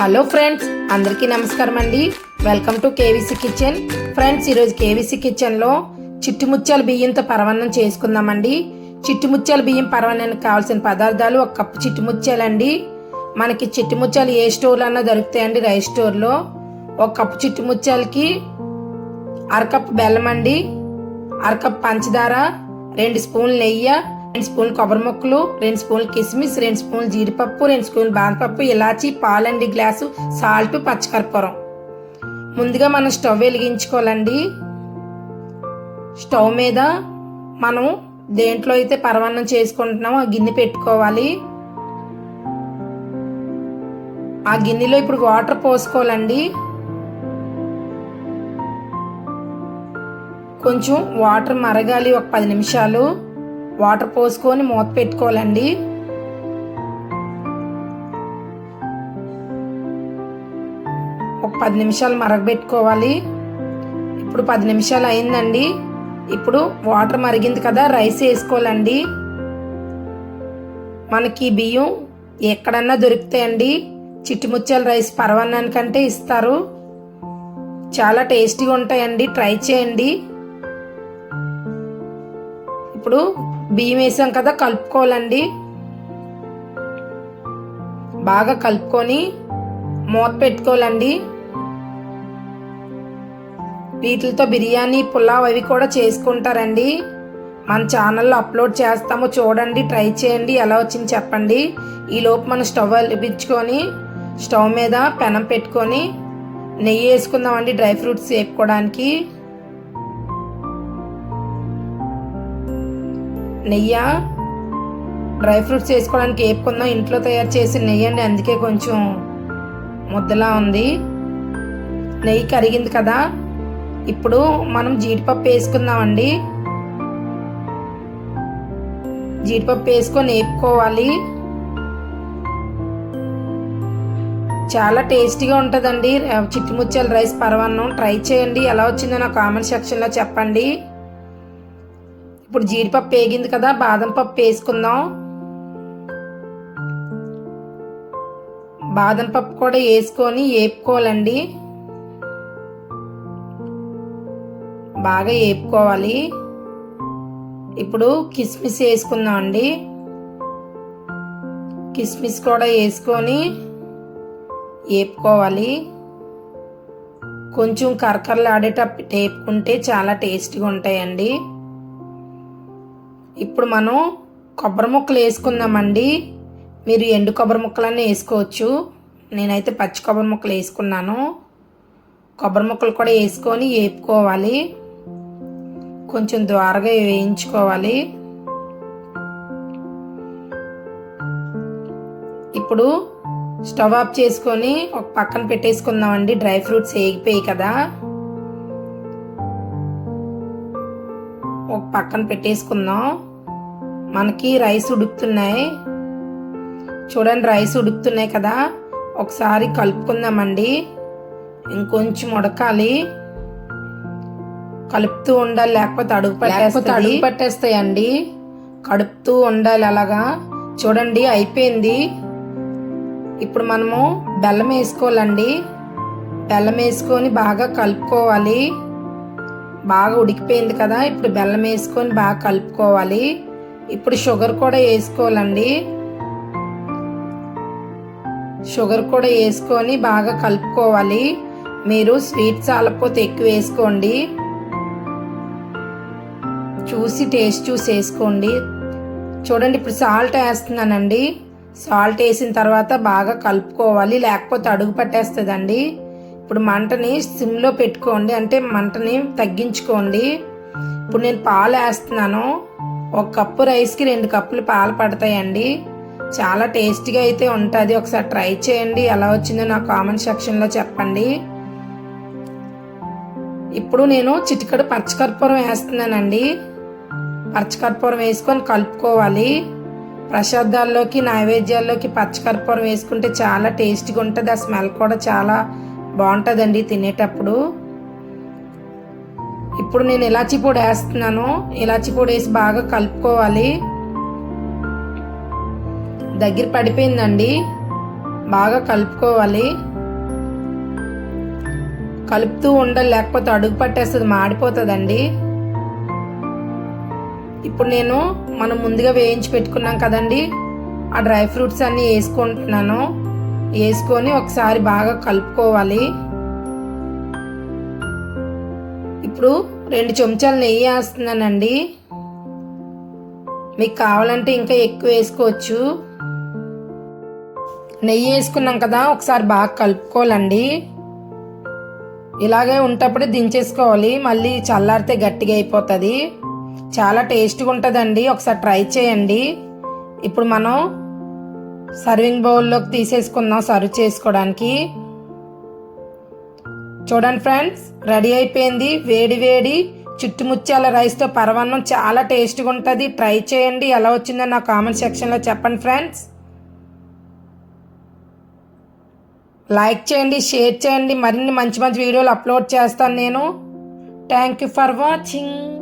Hello friends అందరికీ నమస్కారం అండి. Welcome to KVC kitchen friends ఈరోజు కేవీసీ కిచెన్లో చిట్టుముత్యాల బియ్యంతో పరవన్నం చేసుకుందామండి. చిట్టుముత్యాల బియ్యం పరవన్నానికి కావాల్సిన పదార్థాలు ఒక కప్పు చిట్టుముత్యాలండి. మనకి చిట్టుముత్యాలు ఏ స్టోర్లో అన్నా దొరుకుతాయండి రైస్ స్టోర్లో ఒక కప్పు చిట్టుముత్యాలకి అరకప్పు బెల్లం అండి. అరకప్పు పంచదార రెండు స్పూన్లు నెయ్యి రెండు స్పూన్లు కొబ్బరి ముక్కలు రెండు స్పూన్లు కిస్మిస్ రెండు స్పూన్లు జీడిపప్పు రెండు స్పూన్లు బాదపప్పు ఇలాచి పాలండి గ్లాసు సాల్ట్ పచ్చకర్పూరం. ముందుగా మనం స్టవ్ వెలిగించుకోవాలండి. స్టవ్ మీద మనం దేంట్లో అయితే పరమాన్నం చేసుకుంటున్నామో ఆ గిన్నె పెట్టుకోవాలి. ఆ గిన్నెలో ఇప్పుడు వాటర్ పోసుకోవాలండి. కొంచెం వాటర్ మరగాలి ఒక పది నిమిషాలు. వాటర్ పోసుకొని మూత పెట్టుకోవాలండి. ఒక పది నిమిషాలు మరగబెట్టుకోవాలి. ఇప్పుడు పది నిమిషాలు అయిందండి. ఇప్పుడు వాటర్ మరిగింది కదా రైస్ వేసుకోవాలండి. మనకి బియ్యం ఎక్కడన్నా దొరుకుతాయండి. చిట్టుముత్యాల రైస్ పరవన్నానికంటే ఇస్తారు. చాలా టేస్టీగా ఉంటాయండి. ట్రై చేయండి. ఇప్పుడు బియ్యం వేసాం కదా కలుపుకోవాలండి. బాగా కలుపుకొని మూత పెట్టుకోవాలండి. వీటితో బిర్యానీ పులావ్ అవి కూడా చేసుకుంటారండి. మన ఛానల్లో అప్లోడ్ చేస్తాము. చూడండి ట్రై చేయండి. ఎలా వచ్చింది చెప్పండి. ఈలోపు మనం స్టవ్ అలిపించుకొని స్టవ్ మీద పెనం పెట్టుకొని నెయ్యి వేసుకుందామండి డ్రై ఫ్రూట్స్ వేపుకోవడానికి. నెయ్యి? డ్రై ఫ్రూట్స్ వేసుకోవడానికి వేపుకుందాం ఇంట్లో తయారు చేసిన నెయ్యి అండి అందుకే కొంచెం ముద్దలా ఉంది. నెయ్యి కరిగింది కదా ఇప్పుడు మనం జీడిపప్పు వేసుకుందామండి. జీడిపప్పు వేసుకొని వేపుకోవాలి. చాలా టేస్టీగా ఉంటుందండి. చిట్టుముత్యాల రైస్ పరవన్నం. ట్రై చేయండి. ఎలా వచ్చిందో నా కామెంట్ సెక్షన్లో చెప్పండి. ఇప్పుడు జీడిపప్పు వేగింది కదా బాదం పప్పు వేసుకుందాం. బాదం పప్పు కూడా వేసుకొని వేపుకోవాలండి. బాగా వేపుకోవాలి. ఇప్పుడు కిస్మిస్ వేసుకుందాం అండి. కిస్మిస్ కూడా వేసుకొని వేపుకోవాలి. కొంచెం కరకరలు ఆడేటప్పుడు వేపుకుంటే చాలా టేస్టీగా ఉంటాయండి. ఇప్పుడు మనం కొబ్బరి ముక్కలు వేసుకుందామండి. మీరు ఎండు కొబ్బరి ముక్కలన్నీ వేసుకోవచ్చు. నేనైతే పచ్చి కొబ్బరి ముక్కలు వేసుకున్నాను. కొబ్బరి ముక్కలు కూడా వేసుకొని వేపుకోవాలి. కొంచెం ద్వారగా వేయించుకోవాలి. ఇప్పుడు స్టవ్ ఆఫ్ చేసుకొని ఒక పక్కన పెట్టేసుకుందామండి. డ్రై ఫ్రూట్స్ వేగిపోయి కదా. ఒక పక్కన పెట్టేసుకుందాం. మనకి రైస్ ఉడుకుతున్నాయి. చూడండి రైస్ ఉడుకుతున్నాయి కదా. ఒకసారి కలుపుకుందామండి. ఇంకొంచెం ఉడకాలి. కలుపుతూ ఉండాలి లేకపోతే అడుగు పట్టేస్తే అడుగు పట్టేస్తాయండి. కడుపుతూ ఉండాలి అలాగా. చూడండి అయిపోయింది. ఇప్పుడు మనము బెల్లం వేసుకోవాలండి. బెల్లం వేసుకొని బాగా కలుపుకోవాలి. బాగా ఉడికిపోయింది కదా. ఇప్పుడు బెల్లం వేసుకొని బాగా కలుపుకోవాలి. ఇప్పుడు షుగర్ కూడా వేసుకోవాలండి. షుగర్ కూడా వేసుకొని బాగా కలుపుకోవాలి. మీరు స్వీట్ చాలకపోతే ఎక్కువ వేసుకోండి. చూసి టేస్ట్ చూసి వేసుకోండి. చూడండి ఇప్పుడు సాల్ట్ వేస్తున్నానండి. సాల్ట్ వేసిన తర్వాత బాగా కలుపుకోవాలి. లేకపోతే అడుగు పట్టేస్తుందండి. ఇప్పుడు మంటని సిమ్లో పెట్టుకోండి. అంటే మంటని తగ్గించుకోండి. ఇప్పుడు నేను పాలు వేస్తున్నాను. ఒక కప్పు రైస్కి రెండు కప్పులు పాలు పడతాయండి. చాలా టేస్టీగా అయితే ఉంటుంది. ఒకసారి ట్రై చేయండి. ఎలా వచ్చిందో నా కామెంట్ సెక్షన్లో చెప్పండి. ఇప్పుడు నేను చిటికడు పచ్చకర్పూరం వేస్తున్నానండి. పచ్చకర్పూరం వేసుకొని కలుపుకోవాలి. ప్రసాదాల్లోకి నైవేద్యాల్లోకి పచ్చకర్పూరం వేసుకుంటే చాలా టేస్టీగా ఉంటుంది. ఆ స్మెల్ కూడా చాలా బాగుంటుందండి తినేటప్పుడు. ఇప్పుడు నేను ఇలాచి పొడి వేస్తున్నాను ఇలాచి పొడి వేసి బాగా కలుపుకోవాలి. దగ్గర పడిపోయిందండి. బాగా కలుపుకోవాలి. కలుపుతూ ఉండాలి లేకపోతే అడుగు పట్టేస్తుంది మాడిపోతుందండి. ఇప్పుడు నేను మనం ముందుగా వేయించి పెట్టుకున్నాం కదండి ఆ డ్రై ఫ్రూట్స్ అన్నీ వేసుకుంటున్నాను. వేసుకొని ఒకసారి బాగా కలుపుకోవాలి. ఇప్పుడు రెండు చెంచాలు నెయ్యి వేస్తున్నానండి. మీకు కావాలంటే ఇంకా ఎక్కువ వేసుకోవచ్చు. నెయ్యి వేసుకున్నాం కదా ఒకసారి బాగా కలుపుకోవాలండి. ఇలాగే ఉంటప్పుడు దించేసుకోవాలి మళ్ళీ చల్లారితే గట్టిగా అయిపోతుంది. చాలా టేస్ట్గా ఉంటుందండి ఒకసారి ట్రై చేయండి. ఇప్పుడు మనం సర్వింగ్ బౌల్లోకి తీసేసుకుందాం సర్వ్ చేసుకోవడానికి. చూడండి ఫ్రెండ్స్ రెడీ అయిపోయింది. వేడి వేడి చుట్టుముత్యాల రైస్తో పరవన్నం చాలా టేస్ట్గా ఉంటుంది. ట్రై చేయండి. ఎలా వచ్చిందో నా కామెంట్ సెక్షన్లో చెప్పండి ఫ్రెండ్స్. లైక్ చేయండి షేర్ చేయండి. మరిన్ని మంచి మంచి వీడియోలు అప్లోడ్ చేస్తాను నేను. Thank you for watching.